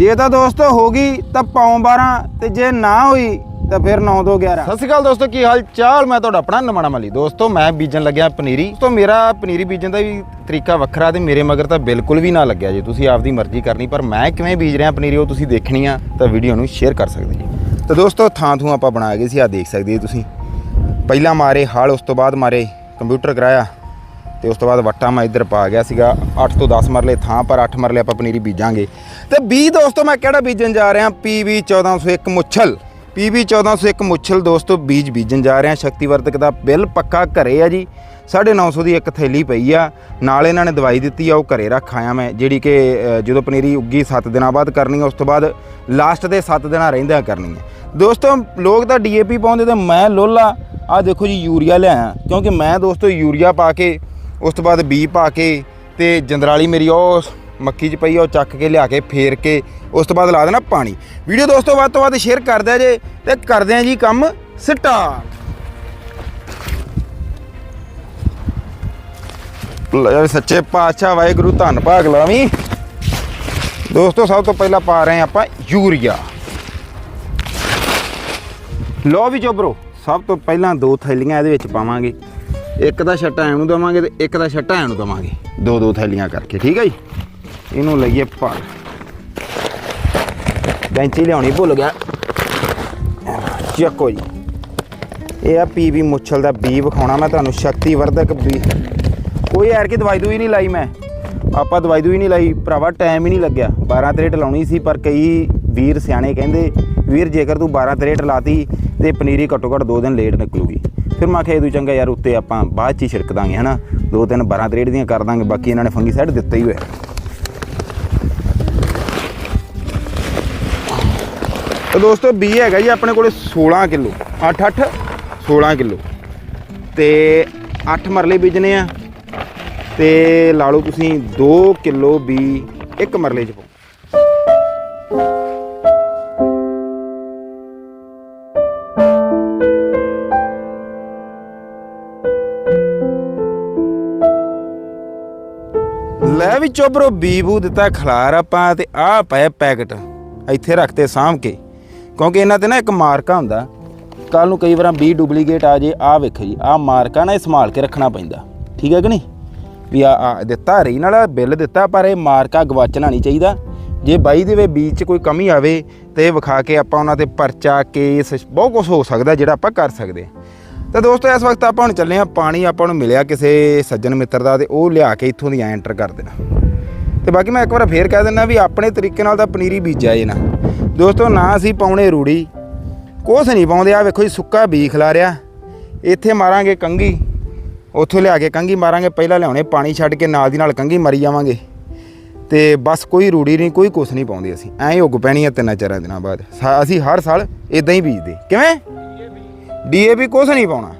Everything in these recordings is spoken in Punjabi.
ਜੇ ਤਾਂ ਦੋਸਤੋ ਹੋ ਗਈ ਤਾਂ ਪੌਂ 12 ਤੇ ਜੇ ਨਾ ਹੋਈ ਤਾਂ ਫਿਰ 9 ਤੋਂ 11 ਸਤਿ ਸ਼੍ਰੀ ਅਕਾਲ ਦੋਸਤੋ, ਕੀ ਹਾਲ ਚਾਲ? ਮੈਂ ਤੁਹਾਡਾ ਆਪਣਾ ਨਮਣਾ ਮਲੀ। ਦੋਸਤੋ, ਮੈਂ ਬੀਜਣ ਲੱਗਿਆ ਪਨੀਰੀ। ਤੋਂ ਮੇਰਾ ਪਨੀਰੀ ਬੀਜਣ ਦਾ ਵੀ ਤਰੀਕਾ ਵੱਖਰਾ ਤੇ ਮੇਰੇ ਮਗਰ ਤਾਂ ਬਿਲਕੁਲ ਵੀ ਨਾ ਲੱਗਿਆ ਜੇ। ਤੁਸੀਂ ਆਪਦੀ ਮਰਜ਼ੀ ਕਰਨੀ, ਪਰ ਮੈਂ ਕਿਵੇਂ ਬੀਜ ਰਿਹਾ ਪਨੀਰੀ, ਉਹ ਤੁਸੀਂ ਦੇਖਣੀ ਆ, ਤਾਂ ਵੀਡੀਓ ਨੂੰ ਸ਼ੇਅਰ ਕਰ ਸਕਦੇ ਜੀ। ਤਾਂ ਦੋਸਤੋ, ਥਾਂ ਥੂ ਆਪਾਂ ਬਣਾ ਗਏ ਸੀ ਆ ਦੇਖ ਸਕਦੇ ਜੀ ਤੁਸੀਂ। ਪਹਿਲਾਂ ਮਾਰੇ ਹਾਲ, ਉਸ ਤੋਂ ਬਾਅਦ ਮਾਰੇ ਕੰਪਿਊਟਰ ਕਰਾਇਆ। ਤੇ ਉਸ ਤੋਂ ਬਾਅਦ ਵੱਟਾ ਮੈਂ ਇੱਧਰ ਪਾ ਗਿਆ ਸੀਗਾ। 8 ਤੋਂ 10 ਮਰਲੇ ਥਾਂ ਪਰ 8 ਮਰਲੇ ਆਪਾਂ ਪਨੀਰੀ ਬੀਜਾਂਗੇ। ਤੇ ਬੀ ਦੋਸਤੋ, ਮੈਂ ਕਿਹੜਾ ਬੀਜਣ ਜਾ ਰਿਹਾ? PV 1401 ਮੁੱਛਲ। PV 1401 ਮੁੱਛਲ ਦੋਸਤੋ, ਬੀਜ ਬੀਜਣ ਜਾ ਰਿਹਾ। ਸ਼ਕਤੀਵਰਤਕ ਦਾ ਬਿੱਲ ਪੱਕਾ ਘਰੇ ਆ ਜੀ। 950 ਦੀ ਇੱਕ ਥੈਲੀ ਪਈ ਆ। ਨਾਲ ਇਹਨਾਂ ਨੇ ਦਵਾਈ ਦਿੱਤੀ ਆ, ਉਹ ਘਰੇ ਰੱਖ ਆਇਆ ਮੈਂ। ਜਿਹੜੀ ਕਿ ਜਦੋਂ ਪਨੀਰੀ ਉੱਗੀ 7 ਦਿਨਾਂ ਬਾਅਦ ਕਰਨੀ ਆ, ਉਸ ਤੋਂ ਬਾਅਦ ਲਾਸਟ ਦੇ 7 ਦਿਨਾਂ ਰਹਿੰਦਿਆਂ ਕਰਨੀ ਹੈ ਦੋਸਤੋ, ਲੋਕ ਤਾਂ ਡੀਏਪੀ ਪਾਉਂਦੇ ਤੇ ਮੈਂ ਲੋਲਾ। ਆ ਦੇਖੋ ਜੀ, ਯੂਰੀਆ ਲਿਆਇਆ। ਕਿਉਂਕਿ ਮੈਂ ਦੋਸਤੋ, ਯੂਰੀਆ ਪਾ ਕੇ ਉਸ ਤੋਂ ਬਾਅਦ ਬੀ ਪਾ ਕੇ ਤੇ ਜੰਦਰਾਲੀ ਮੇਰੀ ਉਹ ਮੱਕੀ 'ਚ ਪਈ ਆ, ਉਹ ਚੱਕ ਕੇ ਲਿਆ ਕੇ ਫੇਰ ਕੇ ਉਸ ਤੋਂ ਬਾਅਦ ਲਾ ਦੇਣਾ ਪਾਣੀ। ਵੀਡੀਓ ਦੋਸਤੋ, ਵੱਧ ਤੋਂ ਵੱਧ ਸ਼ੇਅਰ ਕਰ ਦਿਆ ਜੇ ਤੇ ਕਰਦੇ ਆ ਜੀ ਕੰਮ ਸਟਾਰਟ। ਲੈ ਸੱਚੇ ਪਾਤਸ਼ਾਹ, ਵਾਹਿਗੁਰੂ, ਧੰਨ ਭਾਗ ਲਾਵੀਂ। ਦੋਸਤੋ, ਸਭ ਤੋਂ ਪਹਿਲਾਂ ਪਾ ਰਹੇ ਆਪਾਂ ਯੂਰੀਆ। ਲੋ ਵੀ ਚੋਬਰੋ ਸਭ ਤੋਂ ਪਹਿਲਾਂ ਦੋ ਥੈਲੀਆਂ ਇਹਦੇ ਵਿੱਚ ਪਾਵਾਂਗੇ। ਇੱਕ ਦਾ ਛੱਟਾ ਐਨੂੰ ਦਵਾਂਗੇ ਤੇ ਇੱਕ ਦਾ ਛੱਟਾ ਐਨੂੰ ਦਵਾਂਗੇ। ਦੋ ਦੋ ਥੈਲੀਆਂ ਕਰਕੇ, ਠੀਕ ਹੈ ਜੀ? ਇਹਨੂੰ ਲਈਏ ਭਰ। ਬੈਂਚੀ ਲਿਆਉਣੀ ਭੁੱਲ ਗਿਆ। ਚੱਕੋ ਜੀ। ਇਹ ਆ ਪੀਵੀ ਮੁੱਛਲ ਦਾ ਬੀ ਵਿਖਾਉਣਾ, ਮੈਂ ਤੁਹਾਨੂੰ ਸ਼ਕਤੀ ਵਰਧਕ ਬੀ। ਕੋਈ ਯਾਰ ਕਿ ਦਵਾਈ ਦੂਈ ਨਹੀਂ ਲਾਈ ਮੈਂ। ਆਪਾਂ ਦਵਾਈ ਦੂਈ ਨਹੀਂ ਲਾਈ, ਭਰਾਵਾ ਟਾਈਮ ਹੀ ਨਹੀਂ ਲੱਗਿਆ। 12 ਤਰੇਟ ਲਾਉਣੀ ਸੀ, ਪਰ ਕਈ ਵੀਰ ਸਿਆਣੇ ਕਹਿੰਦੇ, ਵੀਰ ਜੇਕਰ ਤੂੰ 12 ਤਰੇਟ ਲਾਤੀ ਤੇ ਪਨੀਰੀ ਘੱਟੋ ਘੱਟ 2 ਦਿਨ ਲੇਟ ਨਿਕਲੂਗੀ। ਫਿਰ ਮੈਂ ਆਖਿਆ ਇਹ ਦੂ ਚੰਗਾ ਯਾਰ, ਉੱਤੇ ਆਪਾਂ ਬਾਅਦ ਚ ਹੀ ਛਿੜਕ ਦਾਂਗੇ, ਹਨਾ? ਦੋ ਤਿੰਨ 12 ਤਰੇਟ ਦੀਆਂ ਕਰ ਦਾਂਗੇ, ਬਾਕੀ ਇਹਨਾਂ ਨੇ ਫੰਗੀ ਸਾਈਡ ਦਿੱਤਾ ਹੀ ਹੋਇਆ ਤਾਂ ਦੋਸਤੋ, ਬੀ ਹੈਗਾ ਜੀ ਆਪਣੇ ਕੋਲੇ 16 ਕਿਲੋ 8 8 16 ਕਿਲੋ। ਤੇ 8 ਮਰਲੇ ਬੀਜਨੇ ਆ, ਤੇ ਲਾ ਲਓ ਤੁਸੀਂ 2 ਕਿਲੋ ਬੀ ਇੱਕ ਮਰਲੇ ਚ ਪਾਓ। ਲੈ ਵੀ ਚੋਬਰੋ ਬੀਬੂ ਦਿੱਤਾ ਖਲਾਰ ਆਪਾਂ ਤੇ ਆਹ ਪਏ ਪੈਕਟ ਇੱਥੇ ਰੱਖਤੇ ਸਾਂਭ ਕੇ। ਕਿਉਂਕਿ ਇਹਨਾਂ ਤੇ ਨਾ ਇੱਕ ਮਾਰਕਾ ਹੁੰਦਾ। ਕੱਲ ਨੂੰ ਕਈ ਵਾਰਾਂ ਬੀ ਡੁਪਲੀਕੇਟ ਆ ਜੇ, ਆਹ ਵੇਖੋ ਜੀ, ਆਹ ਮਾਰਕਾ ਨਾ ਇਹ ਸੰਭਾਲ ਕੇ ਰੱਖਣਾ ਪੈਂਦਾ। ਠੀਕ ਹੈ ਕਿ ਨਹੀਂ? ਵੀ ਆ ਆ ਦਿੱਤਾ, ਰਹੀ ਨਾਲ ਬਿੱਲ ਦਿੱਤਾ, ਪਰ ਇਹ ਮਾਰਕਾ ਗਵਾਚਣਾ ਨਹੀਂ ਚਾਹੀਦਾ। ਜੇ ਬਾਈ ਦੇ ਬੀਜ 'ਚ ਕੋਈ ਕਮੀ ਆਵੇ ਤੇ ਇਹ ਵਿਖਾ ਕੇ ਆਪਾਂ ਉਹਨਾਂ ਤੇ ਪਰਚਾ, ਕੇਸ, ਬਹੁਤ ਕੁਝ ਹੋ ਸਕਦਾ ਜਿਹੜਾ ਆਪਾਂ ਕਰ ਸਕਦੇ ਤਾਂ ਦੋਸਤੋ, ਇਸ ਵਕਤ ਆਪਾਂ ਹੁਣ ਚੱਲੇ ਆ ਪਾਣੀ ਆਪਾਂ ਨੂੰ ਮਿਲਿਆ ਕਿਸੇ ਸੱਜਣ ਮਿੱਤਰ ਦਾ ਤੇ ਉਹ ਲਿਆ ਕੇ ਇੱਥੋਂ ਦੀ ਐਂਟਰ ਕਰ ਦੇਣਾ। ਤੇ ਬਾਕੀ ਮੈਂ ਇੱਕ ਵਾਰ ਫੇਰ ਕਹਿ ਦਿੰਦਾ ਵੀ ਆਪਣੇ ਤਰੀਕੇ ਨਾਲ ਤਾਂ ਪਨੀਰੀ ਬੀਜਿਆ ਜੇ ਨਾ। ਦੋਸਤੋ, ਨਾ ਅਸੀਂ ਪਾਉਣੇ ਰੂੜੀ, ਕੁਛ ਨਹੀਂ ਪਾਉਂਦੇ। ਆ ਵੇਖੋ ਜੀ, ਸੁੱਕਾ ਬੀ ਖਿਲਾ ਰਿਆ। ਇੱਥੇ ਮਾਰਾਂਗੇ ਕੰਗੀ ਉੱਥੋਂ ਲਿਆ ਕੇ ਕੰਗੀ ਮਾਰਾਂਗੇ। ਪਹਿਲਾਂ ਲਿਆਉਣੇ ਪਾਣੀ ਛੱਡ ਕੇ, ਨਾਲ ਦੀ ਨਾਲ ਕੰਗੀ ਮਰੀ ਜਾਵਾਂਗੇ। ਤੇ ਬਸ ਕੋਈ ਰੂੜੀ ਨਹੀਂ, ਕੋਈ ਕੁਛ ਨਹੀਂ ਪਾਉਂਦੇ ਅਸੀਂ। ਐਂ ਹੀ ਉੱਗ ਪੈਣੀ ਆ ਤਿੰਨਾਂ ਚਾਰਾਂ ਦਿਨਾਂ ਬਾਅਦ। ਸਾ- ਅਸੀਂ ਹਰ ਸਾਲ ਇਦਾਂ ਹੀ ਬੀਜਦੇ। ਕਿਵੇਂ? ਡੀਏਪੀ ਕੁਛ ਨਹੀਂ ਪਾਉਣਾ।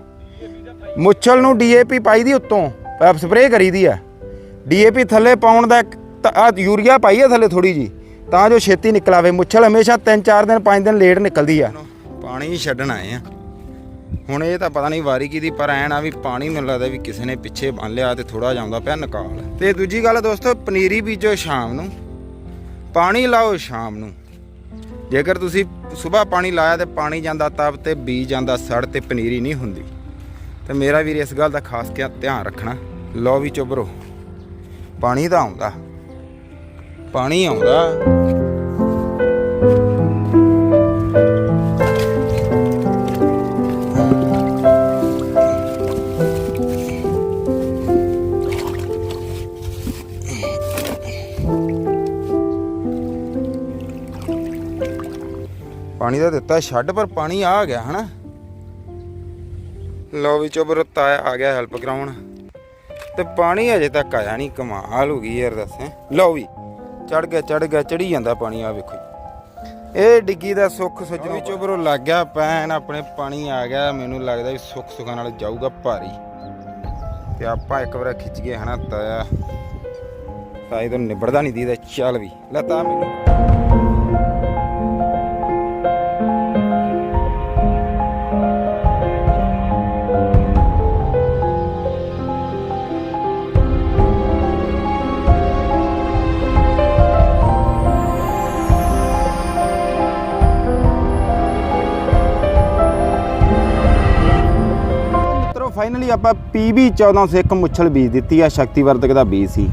ਮੁੱਛਲ ਨੂੰ ਡੀਏਪੀ ਪਾਈ ਦੀ ਉੱਤੋਂ ਸਪਰੇਅ ਕਰੀ ਕਰੀਦੀ ਆ। ਡੀਏਪੀ ਥੱਲੇ ਪਾਉਣ ਦਾ ਆ ਯੂਰੀਆ ਪਾਈ ਆ ਥੱਲੇ ਥੋੜੀ ਜੀ ਤਾਂ ਜੋ ਛੇਤੀ ਨਿਕਲ ਆਵੇ ਮੁੱਛਲ ਹਮੇਸ਼ਾ 3-4 ਦਿਨ 5 ਦਿਨ ਲੇਟ ਨਿਕਲਦੀ ਆ। ਪਾਣੀ ਛੱਡਣ ਆਏ ਆ। ਹੁਣ ਇਹ ਤਾਂ ਪਤਾ ਨਹੀਂ ਵਾਰੀ ਕਿਹਦੀ ਪਰ ਐਨ ਆ ਵੀ ਪਾਣੀ ਮੈਨੂੰ ਲੱਗਦਾ ਵੀ ਕਿਸੇ ਨੇ ਪਿੱਛੇ ਬੰਨ ਲਿਆ ਤੇ ਥੋੜਾ ਜਾਂਦਾ ਪਿਆ ਨਿਕਾਲ। ਤੇ ਦੂਜੀ ਗੱਲ ਦੋਸਤੋ, ਪਨੀਰੀ ਬੀਜੋ ਸ਼ਾਮ ਨੂੰ। ਪਾਣੀ ਲਾਓ ਸ਼ਾਮ ਨੂੰ। ਜੇਕਰ ਤੁਸੀਂ ਸਵੇਰ ਪਾਣੀ ਲਾਇਆ ਤੇ ਪਾਣੀ ਜਾਂਦਾ ਤਬ ਤੇ ਬੀਜ ਜਾਂਦਾ ਸੜ ਤੇ ਪਨੀਰੀ ਨਹੀਂ ਹੁੰਦੀ। ਤੇ ਮੇਰਾ ਵੀਰ ਇਸ ਗੱਲ ਦਾ ਖਾਸ ਕਿਆ ਧਿਆਨ ਰੱਖਣਾ। ਲਓ ਵੀ ਚੁਬਰੋ ਪਾਣੀ ਤਾਂ ਆਉਂਦਾ। ਪਾਣੀ ਆਉਂਦਾ। ਪਾਣੀ ਦਾ ਦਿੱਤਾ ਛੱਡ ਪਰ ਪਾਣੀ ਆ ਗਿਆ ਹਨਾ? ਲਓ ਵੀ ਚੁਬਰ ਤਾਇਆ ਆ ਗਿਆ ਹੈਲਪ ਕਰਾਉਣ। ਤੇ ਪਾਣੀ ਅਜੇ ਤੱਕ ਆਇਆ ਨਹੀਂ ਕਮਾਲ ਹੋ ਗਈ ਯਾਰ ਦੱਸੇ ਲਓ ਵੀ ਚੜ ਗਿਆ ਚੜ ਗਿਆ ਚੜੀ ਜਾਂਦਾ ਪਾਣੀ ਆ ਵੇਖੋ। ਇਹ ਡਿੱਗੀ ਦਾ ਸੁੱਖ ਸੱਜਣੋ ਚੁਬਰੋਂ ਲੱਗ ਗਿਆ ਪੈਣ ਆਪਣੇ ਪਾਣੀ ਆ ਗਿਆ ਮੈਨੂੰ ਲੱਗਦਾ ਵੀ ਸੁੱਖ ਸੁਖਾਂ ਨਾਲ ਜਾਊਗਾ ਭਾਰੀ। ਤੇ ਆਪਾਂ ਇੱਕ ਵਾਰ ਖਿੱਚ ਗਏ ਹਨਾ ਤਾਇਆ। ਤਾਇਆ ਤੋਂ ਨਿਬੜਦਾ ਨਹੀਂ ਦੀਦਾ ਚੱਲ ਵੀ ਲੈ ਤਾ ਮੈਨੂੰ। ਫਾਈਨਲੀ ਆਪਾਂ PB 1401 ਮੁੱਛਲ ਬੀਜ ਦਿੱਤੀ ਆ ਸ਼ਕਤੀਵਰਧਕ ਦਾ ਬੀਜ ਸੀ।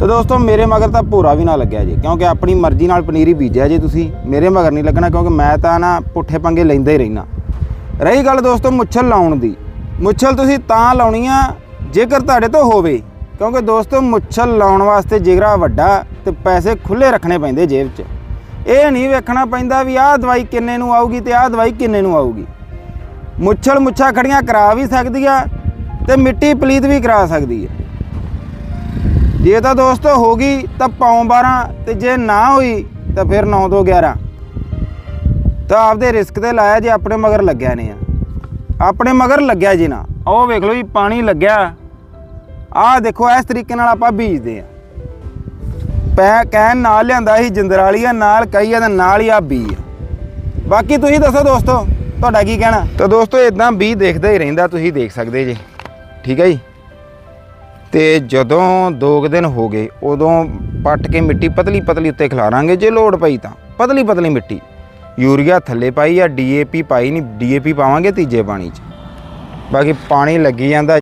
ਤੇ ਦੋਸਤੋ, ਮੇਰੇ ਮਗਰ ਤਾਂ ਭੂਰਾ ਵੀ ਨਾ ਲੱਗਿਆ ਜੀ, ਕਿਉਂਕਿ ਆਪਣੀ ਮਰਜ਼ੀ ਨਾਲ ਪਨੀਰੀ ਬੀਜਿਆ ਜੇ ਤੁਸੀਂ, ਮੇਰੇ ਮਗਰ ਨਹੀਂ ਲੱਗਣਾ, ਕਿਉਂਕਿ ਮੈਂ ਤਾਂ ਨਾ ਪੁੱਠੇ ਪੰਗੇ ਲੈਂਦਾ ਹੀ ਰਹਿਣਾ ਰਹੀ ਗੱਲ ਦੋਸਤੋ, ਮੁੱਛਲ ਲਾਉਣ ਦੀ। ਮੁੱਛਲ ਤੁਸੀਂ ਤਾਂ ਲਾਉਣੀ ਆ, ਜੇਕਰ ਤੁਹਾਡੇ ਤੋਂ ਹੋਵੇ, ਕਿਉਂਕਿ ਦੋਸਤੋ, ਮੁੱਛਲ ਲਾਉਣ ਵਾਸਤੇ ਜਿਗਰਾ ਵੱਡਾ ਤੇ ਪੈਸੇ ਖੁੱਲੇ ਰੱਖਣੇ ਪੈਂਦੇ ਜੇਬ 'ਚ। ਇਹ ਨਹੀਂ ਵੇਖਣਾ ਪੈਂਦਾ ਵੀ ਆਹ ਦਵਾਈ ਕਿੰਨੇ ਨੂੰ ਆਊਗੀ ਤੇ ਆਹ ਦਵਾਈ ਕਿੰਨੇ ਨੂੰ ਆਊਗੀ। ਮੁੱਛਲ ਮੁੱਛਾਂ ਖੜੀਆਂ ਕਰਾ ਵੀ ਸਕਦੀ ਆ ਤੇ ਮਿੱਟੀ ਪਲੀਤ ਵੀ ਕਰਾ ਸਕਦੀ ਹੈ ਜੇ ਤਾਂ ਦੋਸਤੋ ਹੋ ਗਈ ਤਾਂ ਪੌਂ 12 ਤੇ ਜੇ ਨਾ ਹੋਈ ਤਾਂ ਫਿਰ 9 ਤੋਂ 11 ਤਾਂ ਆਪਦੇ ਰਿਸਕ ਤੇ ਲਾਇਆ ਜੇ ਆਪਣੇ ਮਗਰ ਲੱਗਿਆ ਨਹੀਂ ਆ। ਆਪਣੇ ਮਗਰ ਲੱਗਿਆ ਜੀ ਨਾ ਉਹ ਵੇਖ ਲਓ ਜੀ, ਪਾਣੀ ਲੱਗਿਆ। ਆਹ ਦੇਖੋ, ਇਸ ਤਰੀਕੇ ਨਾਲ ਆਪਾਂ ਬੀਜਦੇ ਆ। ਪੈ, ਕਹਿਣ ਨਾਲ ਲਿਆਂਦਾ ਸੀ ਜਿੰਦਰ ਵਾਲੀਆ ਨਾਲ ਕਈ ਆ ਤੇ ਨਾਲ ਹੀ ਆ ਬੀ ਆ। ਬਾਕੀ ਤੁਸੀਂ ਦੱਸੋ ਦੋਸਤੋ। ਤੁਹਾਡਾ ਕੀ ਕਹਿਣਾ? ਤਾਂ ਦੋਸਤੋ ਇਦਾਂ ਵੀ ਦੇਖਦਾ ਹੀ ਰਹਿੰਦਾ, ਤੁਸੀਂ ਦੇਖ ਸਕਦੇ ਜੀ। ਠੀਕ ਹੈ ਜੀ? ਤੇ ਜਦੋਂ 2 ਦਿਨ ਹੋ ਗਏ, ਉਦੋਂ ਪੱਟ ਕੇ ਮਿੱਟੀ ਪਤਲੀ ਪਤਲੀ ਉੱਤੇ ਖਿਲਾਰਾਂਗੇ, ਜੇ ਲੋੜ ਪਈ ਤਾਂ। ਪਤਲੀ ਪਤਲੀ ਮਿੱਟੀ। ਯੂਰੀਆ ਥੱਲੇ ਪਾਈ ਆ, ਡੀਏਪੀ ਪਾਈ ਨਹੀਂ, ਡੀਏਪੀ ਪਾਵਾਂਗੇ ਤੀਜੇ ਪਾਣੀ 'ਚ। ਬਾਕੀ ਪਾਣੀ ਲੱਗੀ ਜਾਂਦਾ